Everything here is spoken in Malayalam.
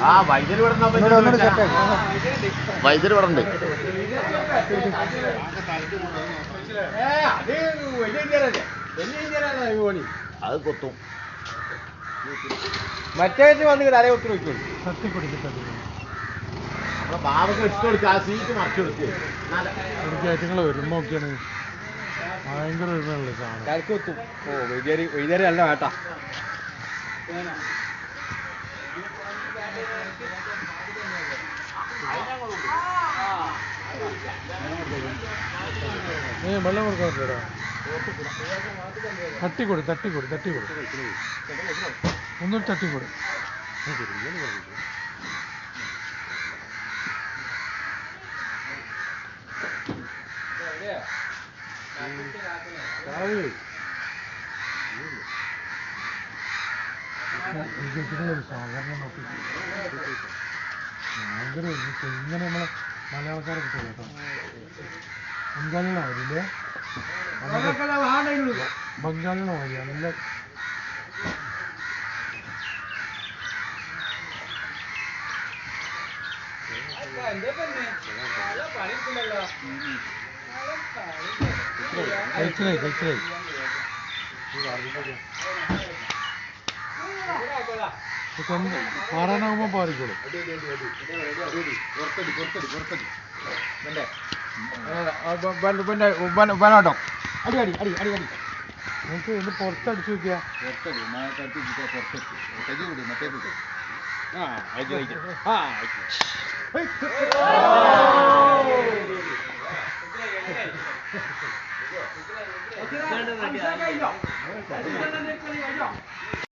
ആ വൈദ്യുതി വിടണം വൈദ്യുതി വിടണ്ട് അത് കൊത്തും. മറ്റേ വന്ന് തലയെ ഒത്തു നമ്മളെ ബാബക്ക് ഇട്ട് കൊടുക്കുക ആ സീറ്റ് മറച്ചു കൊടുക്കുക വരുമ്പോ ഒക്കെയാണ് ഭയങ്കര ഒരുമയുള്ള സാധനം. ഓ വൈദ്യര് വൈദ്യര് നല്ല വേട്ട ഏ വെള്ളം കൊടുക്കാൻ പറ്റില്ലടാ. തട്ടിക്കൊടു തട്ടിക്കൊടു തട്ടിക്കൊടു. ഒന്നും തട്ടിക്കൊടു. സാധാരണ ഭയങ്കര ഇങ്ങനെ നമ്മളെ മലയാളക്കാരൊക്കെ ചെയ്യും കേട്ടോ ബംഗാളികളാവില്ലേ ബംഗാളികളാവില്ല നല്ല കഴിച്ചിലായി കഴിച്ചിലായി പാടാനാകുമ്പോ പാടിക്കോളൂ ഉപ്പാനോട്ടോ അടി അടി അടി അടി അടി നമുക്ക് ഇത് പുറത്തടിച്ചു നോക്കിയാ ആ മറ്റേ അയച്ചു. ആ അയച്ചു. കഴിഞ്ഞോ 他们三个要他们三个人在这里要